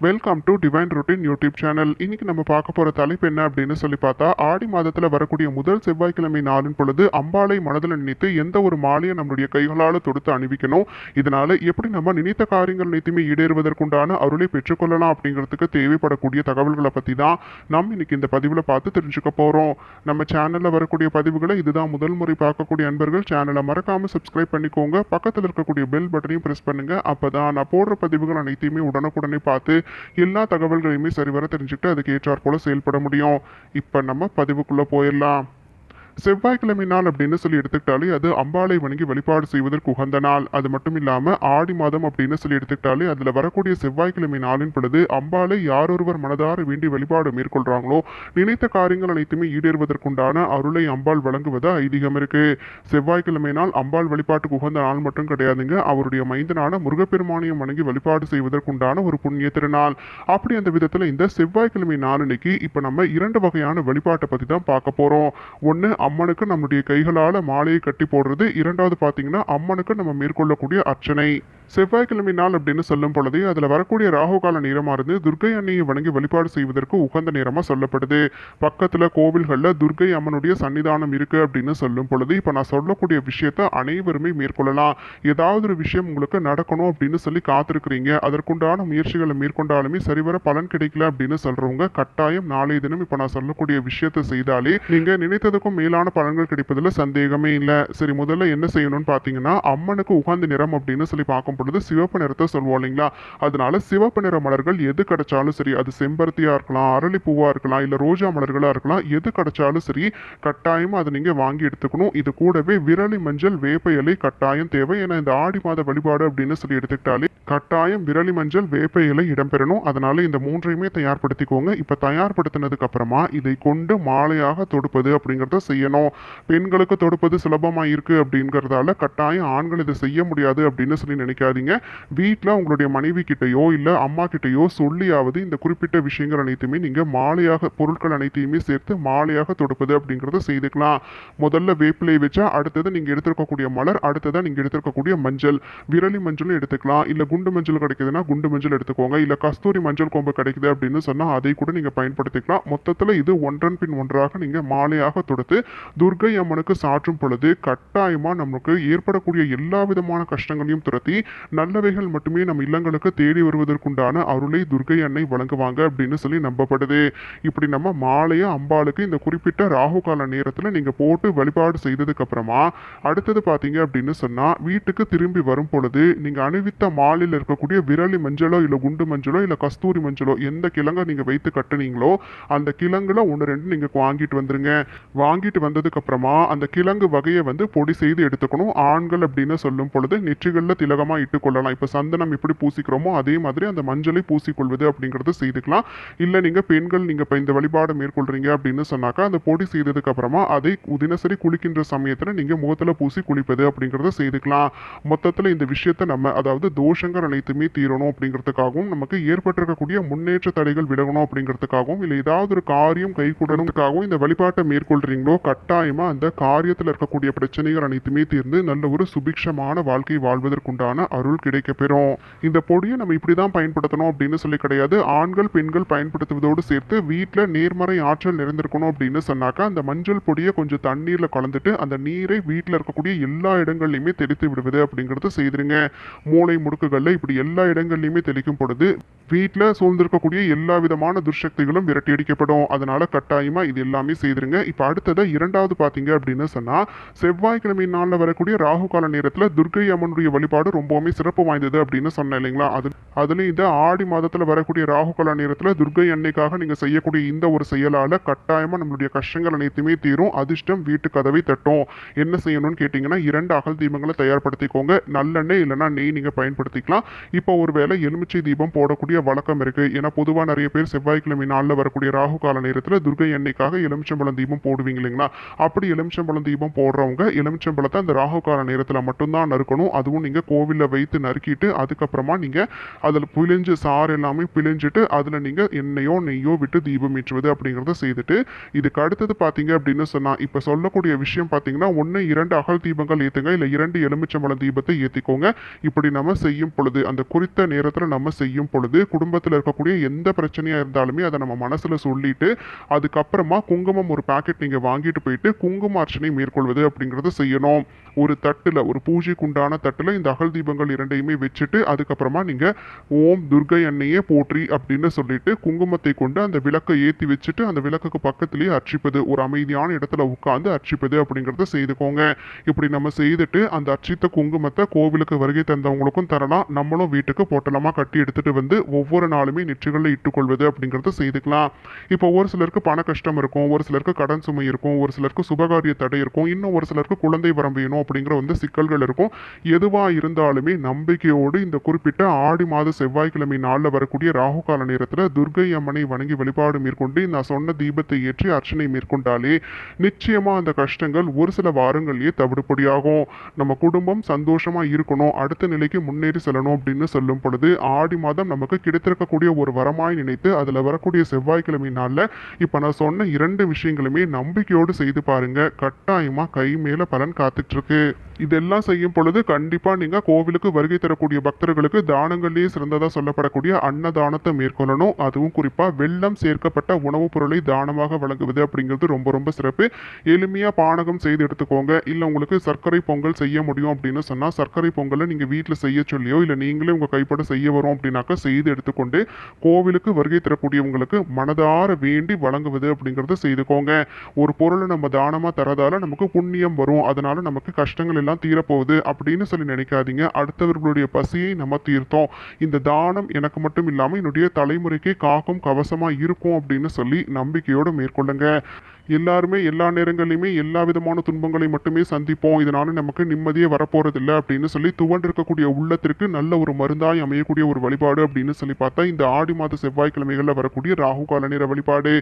Welcome to divine routine YouTube channel இன்னைக்கு நம்ம பார்க்க போற தலைப்பு என்ன அப்படின்னு சொல்லி பார்த்தா ஆடி மாதத்துல வரக்கூடிய முதல் செவ்வாய்க்கிழமை நாளின் பொழுது அம்பாளை மனதில் நினைத்து எந்த ஒரு மாலையை நம்மளுடைய கைகளால் தொடுத்து அணிவிக்கணும் இதனால எப்படி நம்ம நினைத்த காரியங்கள் அனைத்துமே ஈடேறுவதற்குண்டான அருளை பெற்றுக்கொள்ளலாம் அப்படிங்கிறதுக்கு தேவைப்படக்கூடிய தகவல்களை பத்தி தான் நம்ம இன்னைக்கு இந்த பதிவுல பார்த்து தெரிஞ்சுக்க போறோம். நம்ம சேனல்ல வரக்கூடிய பதிவுகளை இதுதான் முதல் முறை பார்க்கக்கூடிய அன்பர்கள். சேனலை மறக்காம சப்ஸ்கிரைப் பண்ணிக்கோங்க. பக்கத்தில் இருக்கக்கூடிய பெல் பட்டனையும் பிரஸ் பண்ணுங்க. அப்பதான் நான் போடுற பதிவுகள் அனைத்தையுமே உடனுக்குடனே பார்த்து எல்லா தகவல்களையுமே சரிவர தெரிஞ்சுக்கிட்டு அதுக்கு ஏற்றாற் போல செயல்பட முடியும். இப்போ நம்ம பதிவுக்குள்ள போயிடலாம். செவ்வாய்க்கிழமை நாள் அப்படின்னு சொல்லி எடுத்துக்கிட்டாலே அது அம்பாளை வணங்கி வழிபாடு செய்வதற்கு உகந்த நாள் அது மட்டும் இல்லாம ஆடி மாதம் அப்படின்னு சொல்லி எடுத்துக்கிட்டாலே அதுல வரக்கூடிய செவ்வாய்க்கிழமை நாளின் பொழுது அம்பாளை யாரொருவர் மனதார வேண்டி வழிபாடு மேற்கொள்றாங்களோ நினைத்த காரியங்கள் அனைத்துமே ஈடேறுவதற்குண்டான அருளை அம்பாள் வழங்குவதா ஐதீகம் இருக்கு. செவ்வாய்க்கிழமை நாள் அம்பாள் வழிபாட்டுக்கு உகந்த நாள் மட்டும் கிடையாதுங்க. அவருடைய மைந்தனான முருகப்பெருமானியம் வணங்கி வழிபாடு செய்வதற்குண்டான ஒரு புண்ணிய திருநாள். அப்படி அந்த விதத்துல இந்த செவ்வாய்க்கிழமை நாளன்னைக்கு இப்ப நம்ம இரண்டு வகையான வழிபாட்டை பத்தி தான் பார்க்க போறோம். ஒன்று அம்மனுக்கு நம்முடைய கைகளால் மாலையை கட்டி போடுறது. இரண்டாவது பார்த்தீங்கன்னா அம்மனுக்கு நம்ம மேற்கொள்ளக்கூடிய அர்ச்சனை. செவ்வாய்க்கிழமை நாள் அப்படின்னு சொல்லும் பொழுது அதில் வரக்கூடிய ராகு கால இருந்து துர்கை அன்னையை வணங்கி வழிபாடு செய்வதற்கு உகந்த நேரமாக சொல்லப்படுது. பக்கத்தில் கோவில்களில் துர்க்கை அம்மனுடைய சன்னிதானம் இருக்குது அப்படின்னு சொல்லும் பொழுது இப்போ நான் சொல்லக்கூடிய விஷயத்த அனைவருமே மேற்கொள்ளலாம். ஏதாவது ஒரு விஷயம் உங்களுக்கு நடக்கணும் அப்படின்னு சொல்லி காத்திருக்கிறீங்க. அதற்குண்டான முயற்சிகளை மேற்கொண்டாலுமே சரிவர பலன் கிடைக்கல அப்படின்னு சொல்கிறவங்க கட்டாயம் நாளைய தினம் இப்போ நான் சொல்லக்கூடிய விஷயத்தை செய்தாலே நீங்கள் நினைத்ததுக்கும் மேலான பலன்கள் கிடைப்பதில் சந்தேகமே இல்லை. சரி முதல்ல என்ன செய்யணும்னு பார்த்தீங்கன்னா அம்மனுக்கு உகந்த நிறம் அப்படின்னு சொல்லி பார்க்கும் பொழுது சிவப்பு நிறத்தை சொல்லுவோம் இல்லைங்களா? அதனால சிவப்பு நிற மலர்கள் எது கிடைச்சாலும் சரி அது செம்பருத்தியாக இருக்கலாம் அரளிப்பூவாக இருக்கலாம் இல்லை ரோஜா மலர்களாக இருக்கலாம் எது கிடைச்சாலும் சரி கட்டாயமாக அதை நீங்கள் வாங்கி எடுத்துக்கணும். இது கூடவே விரலி மஞ்சள் வேப்ப இலை கட்டாயம் தேவை. ஏன்னா இந்த ஆடி மாத வழிபாடு அப்படின்னு சொல்லி எடுத்துக்கிட்டாலே கட்டாயம் விரலி மஞ்சள் வேப்ப இலை இடம்பெறணும். அதனால இந்த மூன்றையுமே தயார்படுத்திக்கோங்க. இப்போ தயார்படுத்தினதுக்கு அப்புறமா இதை கொண்டு மாலையாக தொடுப்பது அப்படிங்கிறத செய்யணும். பெண்களுக்கு தொடுப்பது சுலபமாக இருக்குது அப்படிங்கிறதால கட்டாயம் ஆண்கள் இதை செய்ய முடியாது அப்படின்னு சொல்லி நினைக்காதீங்க வீட்டில் உங்களுடைய மனைவி கிட்டயோ இல்லை அம்மா கிட்டேயோ சொல்லியாவது இந்த குறிப்பிட்ட விஷயங்கள் அனைத்துமே நீங்கள் மாலையாக பொருட்கள் அனைத்தையுமே சேர்த்து மாலையாக தொடுப்பது அப்படிங்கறத செய்துக்கலாம். முதல்ல வேப்பிலை வச்சா அடுத்தது நீங்க எடுத்திருக்கக்கூடிய மலர் அடுத்ததா நீங்க எடுத்திருக்கக்கூடிய மஞ்சள். விரலி மஞ்சளும் எடுத்துக்கலாம். இல்லை குண்டு மஞ்சள் கிடைக்குதுன்னா குண்டு மஞ்சள் எடுத்துக்கோங்க. இல்லை கஸ்தூரி மஞ்சள் கொம்பு கிடைக்குது அப்படின்னு சொன்னால் அதை கூட நீங்க பயன்படுத்திக்கலாம். மொத்தத்தில் இது ஒன்றன் பின் ஒன்றாக நீங்கள் மாலையாக தொடுத்து துர்கை அம்மனுக்கு சாற்றும் பொழுது கட்டாயமாக நமக்கு ஏற்படக்கூடிய எல்லா விதமான கஷ்டங்களையும் துரத்தி நல்லவைகள் மட்டுமே நம் இல்லங்களுக்கு தேடி வருவதற்குண்டான அருளை துர்கை அன்னை வழங்குவாங்க அப்படின்னு சொல்லி நம்பப்படுது. இப்படி நம்ம மாலையை அம்பாளுக்கு இந்த குறிப்பிட்ட ராகு கால நேரத்தில் நீங்கள் போட்டு வழிபாடு செய்ததுக்கு அப்புறமா அடுத்தது பார்த்தீங்க அப்படின்னு சொன்னால் வீட்டுக்கு திரும்பி வரும் பொழுது நீங்கள் அணிவித்த மாலையில் இருக்கக்கூடிய விரலி மஞ்சளோ இல்லை குண்டு மஞ்சளோ இல்லை கஸ்தூரி மஞ்சளோ எந்த கிழங்கை நீங்கள் வைத்து கட்டுனீங்களோ அந்த கிழங்குல ஒன்று ரெண்டு நீங்கள் வாங்கிட்டு வந்துருங்க. வாங்கிட்டு வந்ததுக்கு அப்புறமா அந்த கிழங்கு வகையை வந்து பொடி செய்து எடுத்துக்கணும். ஆண்கள் அப்படின்னு சொல்லும் பொழுது நெற்றிகளில் திலகமாக இட்டு கொள்ளலாம். இப்போ சந்தனம் எப்படி பூசிக்கிறோமோ அதே மாதிரி அந்த மஞ்சளை பூசிக்கொள்வது அப்படிங்கிறத செய்துக்கலாம். இல்லை நீங்கள் பெண்கள் நீங்கள் இப்போ இந்த வழிபாடு மேற்கொள்கிறீங்க அப்படின்னு சொன்னாக்கா அந்த பொடி செய்ததுக்கு அப்புறமா அதை தினசரி குளிக்கின்ற சமயத்தில் நீங்கள் முகத்தில் பூசி குளிப்பது அப்படிங்கிறத செய்துக்கலாம். மொத்தத்தில் இந்த விஷயத்தை நம்ம அதாவது தோஷங்கள் அனைத்துமே தீரணும் அப்படிங்கிறதுக்காகவும் நமக்கு ஏற்பட்டிருக்கக்கூடிய முன்னேற்ற தடைகள் விலகணும் அப்படிங்கிறதுக்காகவும் இல்லை ஏதாவது ஒரு காரியம் கைகூடணுக்காகவும் இந்த வழிபாட்டை மேற்கொள்கிறீங்களோ கட்டாயமாக அந்த காரியத்தில் இருக்கக்கூடிய பிரச்சனைகள் அனைத்துமே தீர்ந்து நல்ல ஒரு சுபிக்ஷமான வாழ்க்கை வாழ்வதற்குண்டான அருள் கிடைக்கப்பெறும் இந்த பொடியை நம்ம இப்படிதான் பயன்படுத்தணும் அப்படின்னு சொல்லி கிடையாது. ஆண்கள் பெண்கள் பயன்படுத்துவதோடு சேர்த்து வீட்டில் நேர்மறை ஆற்றல் நிறைந்திருக்கணும் அப்படின்னு சொன்னாக்கா அந்த மஞ்சள் பொடியை கொஞ்சம் தண்ணீரில் கலந்துட்டு அந்த நீரை வீட்டில் இருக்கக்கூடிய எல்லா இடங்கள்லையுமே தெளித்து விடுவது அப்படிங்கிறது செய்திருங்க. மூளை முடுக்குகளில் இப்படி எல்லா இடங்கள்லையுமே தெளிக்கும் பொழுது வீட்டில் சூழ்ந்திருக்கக்கூடிய எல்லா விதமான துர்சக்திகளும் விரட்டி அடிக்கப்படும். கட்டாயமாக இது எல்லாமே செய்திருங்க. இப்போ அடுத்ததை இரண்டாவது பார்த்தீங்க அப்படின்னு சொன்னால் செவ்வாய்க்கிழமை நாளில் வரக்கூடிய ராகு கால நேரத்தில் துர்க்கை அம்மனுடைய வழிபாடு ரொம்பவுமே சிறப்பு வாய்ந்தது அப்படின்னு சொன்னேன் இல்லைங்களா? அது அதுலேயும் இந்த ஆடி மாதத்தில் வரக்கூடிய ராகு கால நேரத்தில் துர்க்கை அன்னைக்காக நீங்கள் செய்யக்கூடிய இந்த ஒரு செயலால் கட்டாயமாக நம்மளுடைய கஷ்டங்கள் அனைத்துமே தீரும். அதிர்ஷ்டம் வீட்டு கதவை தட்டும். என்ன செய்யணும்னு கேட்டிங்கன்னா இரண்டு அகல் தீபங்களை தயார்படுத்திக்கோங்க. நல்லெண்ணெய் இல்லைன்னா நெய் நீங்கள் பயன்படுத்திக்கலாம். இப்போ ஒருவேளை எலுமிச்சை தீபம் போடக்கூடிய வழக்கம் இருக்கு. ஏன்னா பொதுவாக நிறைய பேர் செவ்வாய்க்கிழமை நாளில் வரக்கூடிய ராகு கால நேரத்தில் துர்கை எண்ணெய்க்காக எலுமிச்சம்பழம் தீபம் போடுவீங்க இல்லைங்களா? அப்படி எலுமிச்சம்பழம் தீபம் போடுறவங்க எலுமிச்சம்பழத்தை அந்த ராகு கால நேரத்தில் மட்டும்தான் நறுக்கணும். அதுவும் நீங்கள் கோவிலில் வைத்து நறுக்கிட்டு அதுக்கப்புறமா நீங்கள் அதில் பிழிஞ்சு சாறு எல்லாமே பிழிஞ்சிட்டு அதில் நீங்கள் எண்ணெயோ நெய்யோ விட்டு தீபம் ஏற்றுவது அப்படிங்கிறத செய்துட்டு இதுக்கு அடுத்தது பார்த்தீங்க அப்படின்னு சொன்னால் இப்போ சொல்லக்கூடிய விஷயம் பார்த்தீங்கன்னா ஒன்று இரண்டு அகல் தீபங்கள் ஏற்றுங்க இல்லை இரண்டு எலுமிச்சம்பழம் தீபத்தை ஏற்றிக்கோங்க இப்படி நம்ம செய்யும் பொழுது அந்த குறித்த நேரத்தில் நம்ம செய்யும் பொழுது குடும்பத்தில் இருக்கக்கூடிய எந்த பிரச்சனையாக இருந்தாலுமே அதை நம்ம மனசில் சொல்லிட்டு அதுக்கப்புறமா குங்குமம் ஒரு பாக்கெட் நீங்கள் வாங்கிட்டு போயிட்டு குங்கும அர்ச்சனை மேற்கொள்வது அப்படிங்கிறத செய்யணும். ஒரு தட்டில் ஒரு பூஜைக்கு உண்டான தட்டில் இந்த அகல் தீபங்கள் இரண்டையுமே வச்சுட்டு அதுக்கப்புறமா நீங்கள் ஓம் துர்கை அன்னையே போற்றி அப்படின்னு சொல்லிட்டு குங்குமத்தை கொண்டு அந்த விளக்கை ஏற்றி வச்சுட்டு அந்த விளக்குக்கு பக்கத்துலேயே அர்ச்சிப்பது ஒரு அமைதியான இடத்துல உட்காந்து அர்ச்சிப்பது அப்படிங்கிறத செய்துக்கோங்க. இப்படி நம்ம செய்துட்டு அந்த அர்ச்சித்த குங்குமத்தை கோவிலுக்கு வருகை தந்தவங்களுக்கும் தரலாம். நம்மளும் வீட்டுக்கு பொட்டலமாக கட்டி எடுத்துட்டு வந்து ஒவ்வொரு நாளுமே நெற்றிகளில் இட்டுக்கொள்வது அப்படிங்கிறத செய்துக்கலாம். இப்போ ஒரு சிலருக்கு பண கஷ்டம் இருக்கும் ஒரு சிலருக்கு கடன் சுமை இருக்கும் ஒரு சிலருக்கு சுபகாரிய தடை இருக்கும் இன்னும் ஒரு சிலருக்கு குழந்தை வரம் வேணும் அப்படிங்கிற வந்து சிக்கல்கள் இருக்கும். எதுவாக இருந்தாலுமே நம்பிக்கையோடு இந்த குறிப்பிட்ட ஆடி மாத செவ்வாய்க்கிழமை நாளில் வரக்கூடிய ராகு கால நேரத்தில் துர்கை அம்மனை வணங்கி வழிபாடு மேற்கொண்டு நான் சொன்ன தீபத்தை ஏற்றி அர்ச்சனை மேற்கொண்டாலே நிச்சயமாக அந்த கஷ்டங்கள் ஒரு சில வாரங்களிலேயே தவிடுபடியாகும். நம்ம குடும்பம் சந்தோஷமாக இருக்கணும் அடுத்த நிலைக்கு முன்னேறி செல்லணும் அப்படின்னு சொல்லும் பொழுது ஆடி மாதம் நமக்கு கிடைத்திருக்கக்கூடிய ஒரு வரமாய் நினைத்து அதில் வரக்கூடிய செவ்வாய்க்கிழமை நாளில் இப்போ நான் சொன்ன இரண்டு விஷயங்களுமே நம்பிக்கையோடு செய்து பாருங்க. கட்டாயமா கை மேல பலன் காத்துட்டு இருக்கு. இதெல்லாம் செய்யும் பொழுது கண்டிப்பாக நீங்கள் கோவிலுக்கு வருகை தரக்கூடிய பக்தர்களுக்கு தானங்கள்லேயே சிறந்ததாக சொல்லப்படக்கூடிய அன்னதானத்தை மேற்கொள்ளணும். அதுவும் குறிப்பாக வெள்ளம் சேர்க்கப்பட்ட உணவுப் பொருளை தானமாக வழங்குவது அப்படிங்கிறது ரொம்ப ரொம்ப சிறப்பு. எளிமையாக பானகம் செய்து எடுத்துக்கோங்க. இல்லை உங்களுக்கு சர்க்கரை பொங்கல் செய்ய முடியும் அப்படின்னு சொன்னால் சர்க்கரை பொங்கலை நீங்கள் வீட்டில் செய்ய சொல்லியோ இல்லை நீங்களே உங்கள் கைப்பட செய்ய வரும் அப்படின்னாக்கா செய்து எடுத்துக்கொண்டு கோவிலுக்கு வருகை தரக்கூடியவங்களுக்கு மனதார வேண்டி வழங்குவது அப்படிங்கிறத செய்துக்கோங்க. ஒரு பொருளை நம்ம தானமாக தரதால நமக்கு புண்ணியம் வரும். அதனால நமக்கு கஷ்டங்கள் எல்லாம் தீரப்போகுது அப்படின்னு சொல்லி நினைக்காதீங்க. அடுத்தவர்களுடைய பசியை நம்ம தீர்த்தோம். இந்த தானம் எனக்கு மட்டும் இல்லாம என்னுடைய தலைமுறைக்கு காக்கும் கவசமா இருக்கும் அப்படின்னு சொல்லி நம்பிக்கையோடு மேற்கொள்ளுங்க. எல்லாருமே எல்லா நேரங்களிலுமே எல்லா விதமான துன்பங்களை மட்டுமே சந்திப்போம். இதனால நமக்கு நிம்மதியே வரப்போறதில்லை அப்படின்னு சொல்லி துவண்டிருக்கக்கூடிய உள்ளத்திற்கு நல்ல ஒரு மருந்தாய் அமையக்கூடிய ஒரு வழிபாடு அப்படின்னு சொல்லி பார்த்தா இந்த ஆடி மாத செவ்வாய்க்கிழமைகளில் வரக்கூடிய ராகு கால நேர வழிபாடு.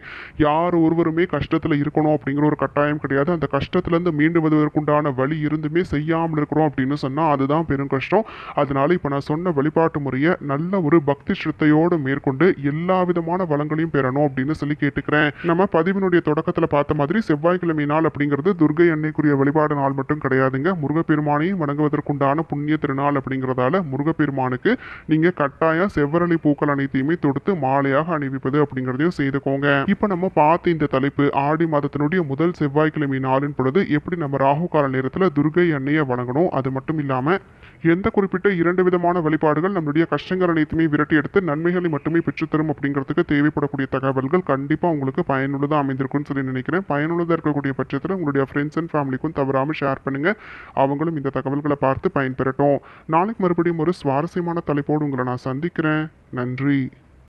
யார் ஒருவருமே கஷ்டத்தில் இருக்கணும் அப்படிங்கிற ஒரு கட்டாயம் கிடையாது. அந்த கஷ்டத்துலேருந்து மீண்டு வருவதற்குண்டான வழி இருந்துமே செய்யாமல் இருக்கிறோம் அப்படின்னு சொன்னால் அதுதான் பெரும் கஷ்டம். அதனால இப்போ நான் சொன்ன வழிபாட்டு முறையை நல்ல ஒரு பக்தி ஸ்ரத்தையோடு மேற்கொண்டு எல்லா விதமான வளங்களையும் பெறணும் அப்படின்னு சொல்லி கேட்டுக்கிறேன். நம்ம பதிவினுடைய தொடக்கத்தில் பார்த்த மாதிரி செவ்வாய்க்கிழமை நாள் அப்படிங்கிறது துர்கை அன்னைக்குரிய வழிபாடு நாள் மட்டும் கிடையாதுங்க. முருகப்பெருமானையும் வணங்குவதற்குண்டான புண்ணிய திருநாள் அப்படிங்கிறதால முருகப்பெருமானுக்கு நீங்க கட்டாயம் செவ்வரளி பூக்கள் அனைத்தையுமே தொடுத்து மாலையாக அணிவிப்பது அப்படிங்கிறதையும் செய்துக்கோங்க. இப்போ நம்ம பார்த்த இந்த தலைப்பு ஆடி மாதத்தினுடைய முதல் செவ்வாய்க்கிழமை நாளின் பொழுது எப்படி நம்ம ராகு கால நேரத்தில் துர்கை அன்னையை வணங்கணும்? அது மட்டும் இல்லாம எந்த குறிப்பிட்ட இரண்டு விதமான வழிபாடுகள் நம்மளுடைய கஷ்டங்கள் அனைத்துமே விரட்டி எடுத்து நன்மைகளை மட்டுமே பெற்றுத்தரும் அப்படிங்கிறதுக்கு தேவைப்படக்கூடிய தகவல்கள் கண்டிப்பாக உங்களுக்கு பயனுள்ளதாக அமைந்திருக்கும்னு சொல்லி நினைக்கிறேன். பயனுள்ளதாக இருக்கக்கூடிய பட்சத்தில் உங்களுடைய ஃப்ரெண்ட்ஸ் அண்ட் ஃபேமிலிக்கும் தவறாமல் ஷேர் பண்ணுங்க. அவங்களும் இந்த தகவல்களை பார்த்து பயன்பெறட்டும். நாளைக்கு மறுபடியும் ஒரு சுவாரஸ்யமான தலைப்போடு உங்களை நான் சந்திக்கிறேன். நன்றி.